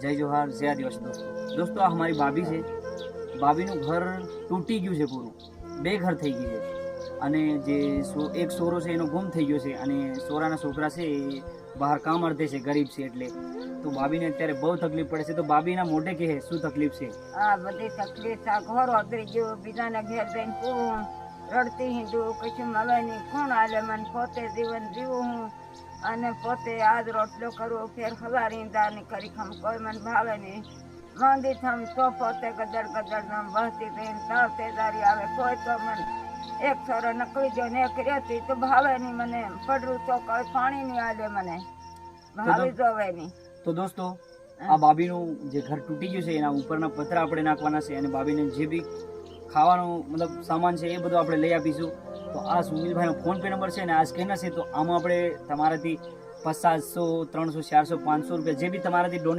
જય જોહાર, જય દિવસ દોસ્તો. દોસ્તો, આ અમારી ભાભી છે. ભાભીનું ઘર તૂટી ગયું છે પૂરું. બે ઘર થઈ ગયું છે. અને જે એક સોરો છે, એનો ગુમ થઈ ગયો છે. અને સોરાના છોકરા છે, એ બહાર કામ અર્ધે છે, ગરીબ છે એટલે. તો ભાભીને અત્યારે બહુ તકલીફ પડે છે. તો ભાભીના મોઢે કહે, શું તકલીફ છે? આ બધી તકલીફ આ ઘર અગરી ગયો બીજાના ઘેર જઈને પૂરું રડતી હિંદુ કશું મળે નહીં કોણ આલે, મને પોતે જીવન જીવું હું. અને પોતે આજ રોટલો કરવો ફેર ખવારી દાની કરી ખમ. કોઈ મને ભાવે નહીં. માંદી થમ તો પોતે ગદર ગદર નામ બહતી થઈને તાવ તેદારી આવે. કોઈ તો મને એક છોરો નકળી જો ને એક રહેતી તો ભાવે નહીં મને. પડરું તો કોઈ પાણી નહીં આલે મને. ભાવી જોવે નહીં. તો દોસ્તો આ બાબીનું જે ઘર તૂટી ગયું છે એના ઉપરના પતરા આપણે નાખવાના છે અને બાબીને જે બી ખાવાનું મતલબ સામાન છે એ બધું આપણે લઈ આપીશું. તો આ સુનિલભાઈનો ફોન પે નંબર છે અને આ સ્કેનર છે, તો આમાં આપણે તમારાથી પચાસસો, ત્રણસો, ચારસો, પાંચસો રૂપિયા જે બી તમારાથી ડોનેટ